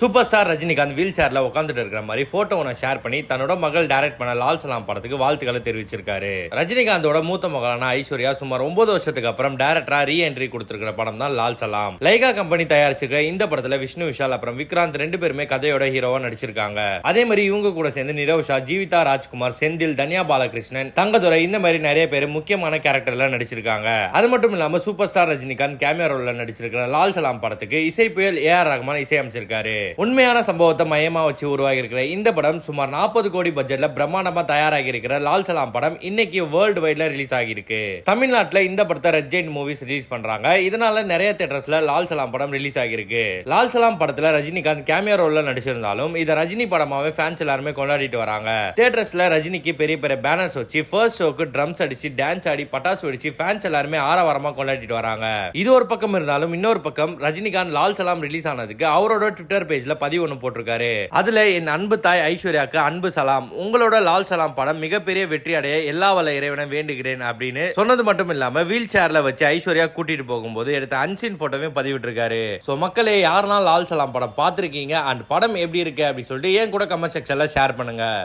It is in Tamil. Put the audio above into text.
சூப்பர் ஸ்டார் ரஜினிகாந்த் வீல் சேர்ல உட்காந்துட்டு இருக்கிற மாதிரி போட்டோ ஒன்று ஷேர் பண்ணி தன்னோட மகள் டைரக்ட் பண்ண லால் சலாம் படத்துக்கு வாழ்த்துக்களை தெரிவிச்சிருக்காரு. ரஜினிகாந்தோட மூத்த மகளான ஐஸ்வர்யா சுமார் ஒன்பது வருஷத்துக்கு அப்புறம் டேரக்டரா ரீ என்ட்ரி கொடுத்திருக்கிற படம் தான் லால் சலாம். லைகா கம்பெனி தயாரிச்சிருக்க இந்த படத்துல விஷ்ணு விஷால் அப்புறம் விக்ராந்த் ரெண்டு பேருமே கதையோட ஹீரோவா நடிச்சிருக்காங்க. அதே மாதிரி இவங்க கூட சேர்ந்து நிரவுஷா ஜீவிதா ராஜ்குமார் செந்தில் தன்யா பாலகிருஷ்ணன் தங்கதுரை இந்த மாதிரி நிறைய பேர் முக்கியமான கேரக்டர்ல நடிச்சிருக்காங்க. அது மட்டும் இல்லாம சூப்பர் ஸ்டார் ரஜினிகாந்த் கேமியா ரோல்ல நடிச்சிருக்கிற லால் சலாம் படத்துக்கு இசை புயல் ஏ ஆர் ரஹ்மான் இசையமைச்சிருக்காரு. உண்மையான சம்பவத்தை மையமா வச்சு உருவாகி இருக்கிற இந்த படம் சுமார் நாற்பது கோடி பட்ஜெட்ல பிரம்மாண்டமா தயாராகி இருக்கிற லால் சலாம் படம் இன்னைக்கு வேர்ல்டு வைட்ல ரிலீஸ் ஆகியிருக்கு. தமிழ்நாட்டுல இந்த படத்தை ரெட் ஜெயின் மூவிஸ் ரிலீஸ் பண்றாங்க. இதனால நிறைய தேட்டர்ஸ்ல லால் சலாம் படம் ரிலீஸ் ஆகியிருக்கு. லால் சலாம் படத்துல ரஜினிகாந்த் கேமியா ரோல்ல நடிச்சிருந்தாலும் இதை ரஜினி படமாவே ஃபேன்ஸ் எல்லாருமே கொண்டாடிட்டு வராங்க. தேட்டர்ஸ்ல ரஜினிக்கு பெரிய பெரிய பேனர்ஸ் வச்சு ஃபர்ஸ்ட் ஷோக்கு ட்ரம்ஸ் அடிச்சு டான்ஸ் ஆடி பட்டாசு வெடிச்சு ஃபேன்ஸ் எல்லாருமே ஆரவாரமா கொண்டாடிட்டு வராங்க. இது ஒரு பக்கம் இருந்தாலும் இன்னொரு பக்கம் ரஜினிகாந்த் லால் சலாம் ரிலீஸ் ஆனதுக்கு அவரோட ட்விட்டர் பேஜ்ல பதிவு ஒன்று போட்டிருக்காரு. அதுல என் அன்பு தாய் ஐஸ்வர்யாக்கு அன்பு சலாம் உங்களோட லால் சலாம் படம் மிகப்பெரிய வெற்றி அடைய எல்லா வல்ல இறைவனை வேண்டுகிறேன் அப்படின்னு சொன்னது மட்டும் இல்லாம வீல் சேர்ல வச்சு ஐஸ்வர்யா கூட்டிட்டு போகும்போது எடுத்த அன்சின் போட்டோவையும் பதிவிட்டிருக்காரு. சோ மக்களே யாரெல்லாம் லால் சலாம் படம் பார்த்துருக்கீங்க? அண்ட் படம் எப்படி இருக்கு? அப்படின்னு சொல்லிட்டு ஏன் கூட கமெண்ட் செக்ஷன்ல ஷேர் பண்ணுங்க.